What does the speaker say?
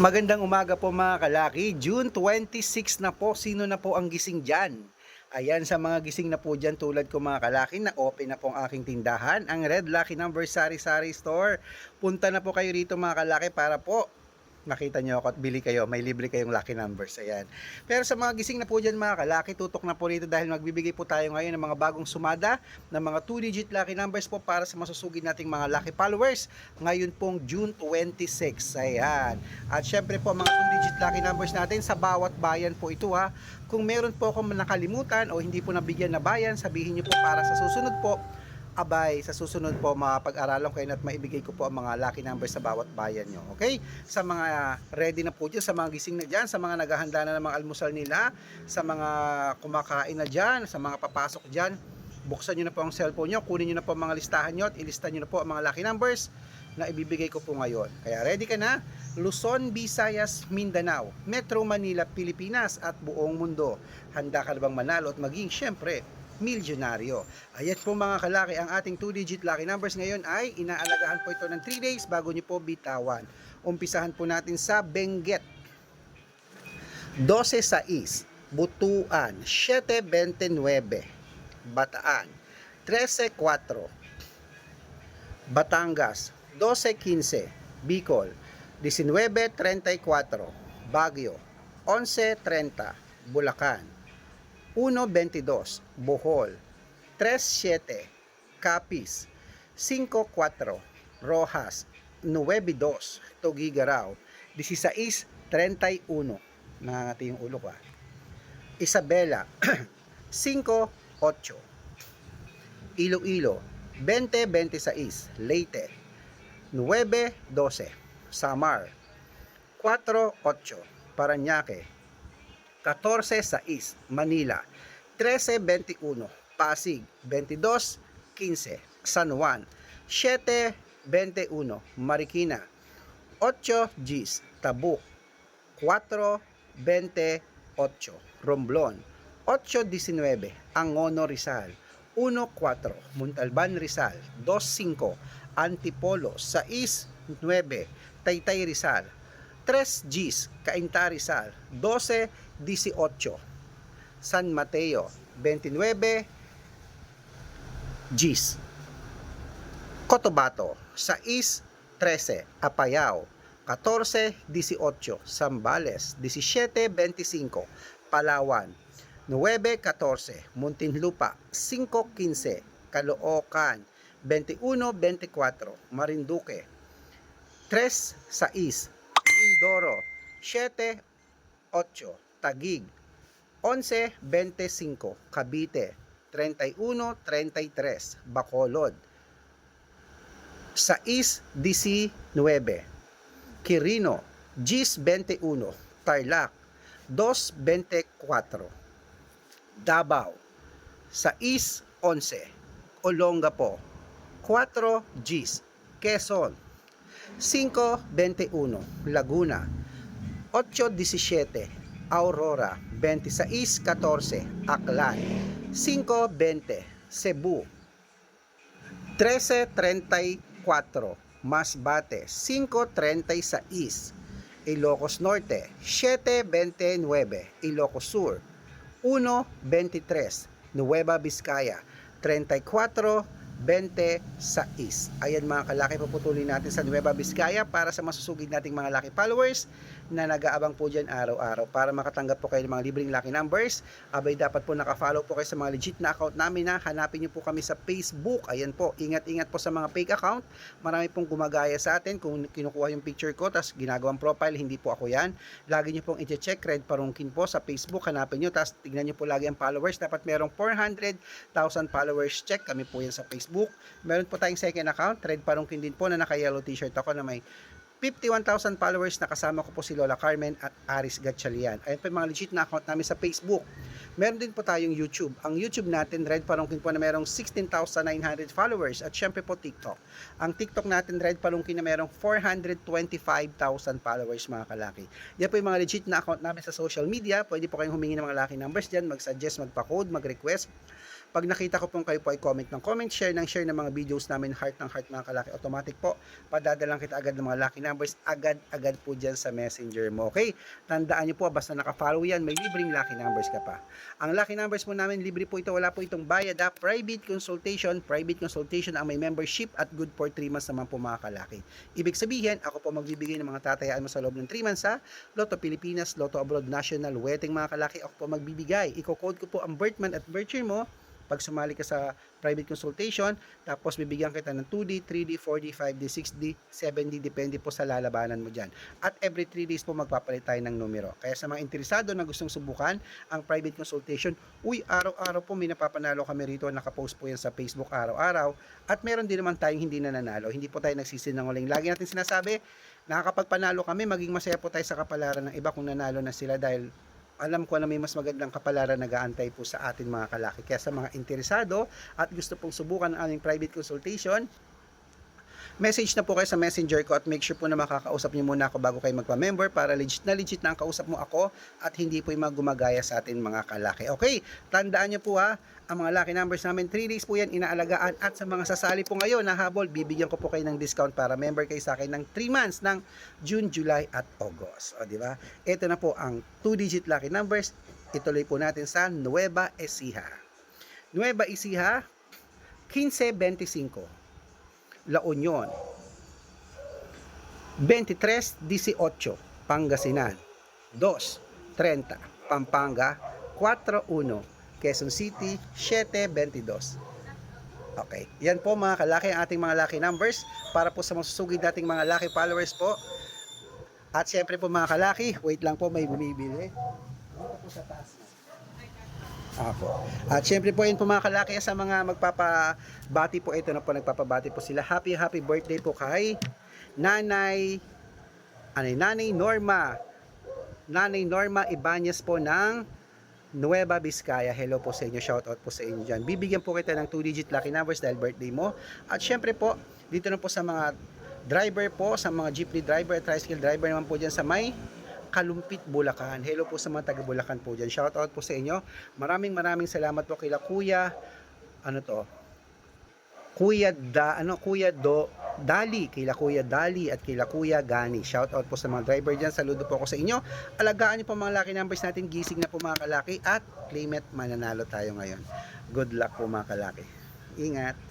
Magandang umaga po mga kalaki. June 26 na po. Sino na po ang gising dyan? Ayan sa mga gising na po dyan tulad ko mga kalaki na open na po ang aking tindahan. Ang Red Lucky Number Sari Sari Store. Punta na po kayo rito mga kalaki para po makita nyo ako at bili kayo. May libre kayong lucky numbers. Ayan. Pero sa mga gising na po dyan mga kalaki, tutok na po rito dahil magbibigay po tayo ngayon ng mga bagong sumada ng mga 2-digit lucky numbers po para sa masusugid nating mga lucky followers ngayon pong June 26. Ayan. At syempre po mga 2-digit lucky numbers natin sa bawat bayan po ito ha. Kung meron po akong nakalimutan o hindi po nabigyan na bayan, sabihin nyo po para sa susunod po abay sa susunod po mapag-aralan ko at maibigay ko po ang mga lucky numbers sa bawat bayan nyo. Okay? Sa mga ready na po dyan, sa mga gising na dyan, sa mga naghahanda na ng mga almusal nila, sa mga kumakain na dyan, sa mga papasok dyan, buksan nyo na po ang cellphone nyo, kunin nyo na po ang mga listahan nyo at ilista nyo na po ang mga lucky numbers na ibibigay ko po ngayon. Kaya ready ka na? Luzon, Visayas, Mindanao, Metro Manila, Pilipinas at buong mundo. Handa ka na bang manalo at maging syempre milyonaryo. Ayan po mga kalaki, ang ating 2-digit lucky numbers ngayon ay inaalagahan po ito ng 3 days bago nyo po bitawan. Umpisahan po natin sa Benguet. 12 6, Butuan, 729, Bataan, 13 4, Batangas, 12 15, Bicol, 19 34, Baguio, 11 30, Bulacan, 1.22 Bohol. 3.7 Capiz. 5.4 Rojas. 9.2 Tugigaraw 16.31 Nangangati yung ulo ko ah. Isabela 5.8 Iloilo 20.26 Leyte 9.12 Samar 4.8 Paranaque 14.6 Manila 13.21 Pasig 22.15 San Juan 7.21 Marikina 8 Gis Tabuk 4.28 Romblon 8.19 Angono Rizal 1.4 Montalban Rizal 2.5 Antipolo 6.9 Taytay Rizal 3 Gis Cainta Rizal 12 18 San Mateo 29 Gis. Cotabato 6 13 Apayao 14 18 Zambales 17 25 Palawan 9 14 Muntinlupa 5 15 Caloocan 21 24 Marinduque 3 6 Mindoro 7 8 Tagig 11.25 Cavite 31.33 Bacolod 6.19 Quirino 10.21 Tarlac 2.24 Davao 6.11 Olongapo 4 Gs Quezon 5.21 Laguna 8.17 Aurora 26.14 Aklan 5.20 Cebu 13.34 Masbate 5.36 Ilocos Norte 7.29 Ilocos Sur 1.23 Nueva Vizcaya 34 26. Ayan mga kalaki, puputulin natin sa Nueva Vizcaya para sa masusugid nating mga lucky followers na nag-aabang po dyan araw-araw. Para makatanggap po kayo ng mga libreng lucky numbers, abay dapat po nakafollow po kayo sa mga legit na account namin na hanapin nyo po kami sa Facebook. Ayan po, ingat-ingat po sa mga fake account. Marami pong gumagaya sa atin kung kinukuha yung picture ko tapos ginagawang profile, hindi po ako yan. Lagi nyo pong i-check, Red Parungkin po sa Facebook, hanapin nyo, tapos tignan nyo po lagi ang followers. Dapat merong 400,000 followers check, kami po yan sa Facebook. Meron po tayong second account, Red Parungkin din po na naka-yellow t-shirt ako na may 51,000 followers na kasama ko po si Lola Carmen at Aris Gatchalian. Ayan po yung mga legit na account namin sa Facebook. Meron din po tayong YouTube. Ang YouTube natin, Red Palungkin po na merong 16,900 followers at syempre po TikTok. Ang TikTok natin, Red Palungkin na merong 425,000 followers mga kalaki. Yan po yung mga legit na account namin sa social media. Pwede po kayong humingi ng mga lucky numbers dyan, mag-suggest, magpa-code, mag-request Pag nakita ko pong kayo po ay comment ng comment, share ng share ng mga videos namin, heart ng heart mga kalaki, automatic po, padadalang kita agad ng mga lucky numbers, agad-agad po dyan sa messenger mo. Okay? Tandaan nyo po, basta naka-follow yan, may libreng lucky numbers ka pa. Ang lucky numbers po namin, libre po ito, wala po itong bayad ha. Private consultation, private consultation ang may membership at good for 3 months naman po mga kalaki. Ibig sabihin, ako po magbibigay ng mga tatayaan mo sa loob ng 3 months sa Lotto Pilipinas, Lotto Abroad National, Wedding mga kalaki, ako po magbibigay. Iko-code ko po ang birth month at birth year mo pag sumali ka sa private consultation, tapos bibigyan kita ng 2D, 3D, 4D, 5D, 6D, 7D, depende po sa lalabanan mo dyan. At every 3 days po magpapalit tayo ng numero. Kaya sa mga interesado na gustong subukan ang private consultation, uy, araw-araw po may napapanalo kami rito, nakapost po yan sa Facebook araw-araw. At meron din naman tayong hindi nananalo, hindi po tayo nagsisinungaling. Lagi natin sinasabi, nakakapagpanalo kami, maging masaya po tayo sa kapalaran ng iba kung nanalo na sila dahil alam ko na may mas magandang kapalaran nag-aantay po sa atin mga kalaki. Kaya sa mga interesado at gusto pong subukan ang aming private consultation, message na po kayo sa messenger ko at make sure po na makakausap niyo muna ako bago kayo magpa-member para legit na legit na ang kausap mo ako at hindi po yung mga gumagaya sa atin mga kalaki. Okay, tandaan niyo po ha, ang mga lucky numbers namin, 3 days po yan inaalagaan at sa mga sasali po ngayon na habol, bibigyan ko po kayo ng discount para member kayo sa akin ng 3 months ng June, July at August. O di ba? Ito na po ang 2-digit lucky numbers. Ituloy po natin sa Nueva Ecija. Nueva Ecija 1525. La Union 2318 Pangasinan 230 Pampanga 41 Quezon City 722 Okay. Yan po mga kalaki ang ating mga lucky numbers para po sa mga susugid nating mga lucky followers po. At syempre po mga kalaki, wait lang po may bumibili. Dito po sa taas. Apo. At syempre po yun po mga kalaki sa mga magpapabati po ito na po nagpapabati po sila. Happy happy birthday po kay Nanay yun, Nanay Norma. Nanay Norma Ibanez po ng Nueva Vizcaya. Hello po sa inyo. Shout out po sa inyo dyan. Bibigyan po kita ng 2-digit lucky numbers dahil birthday mo. At syempre po, dito na po sa mga driver po, sa mga jeepney driver, tricycle driver naman po dyan sa may Kalumpit, Bulacan. Hello po sa mga taga Bulacan po dyan. Shout out po sa inyo. Maraming maraming salamat po kila Kuya, ano to? Kuya da, ano, Kuya Do, Dali, kila Kuya Dali at kila Kuya Gani. Shout out po sa mga driver dyan. Saludo po ako sa inyo. Alagaan niyo po mga lucky numbers natin. Gising na po mga kalaki at claim mananalo tayo ngayon. Good luck po mga kalaki. Ingat.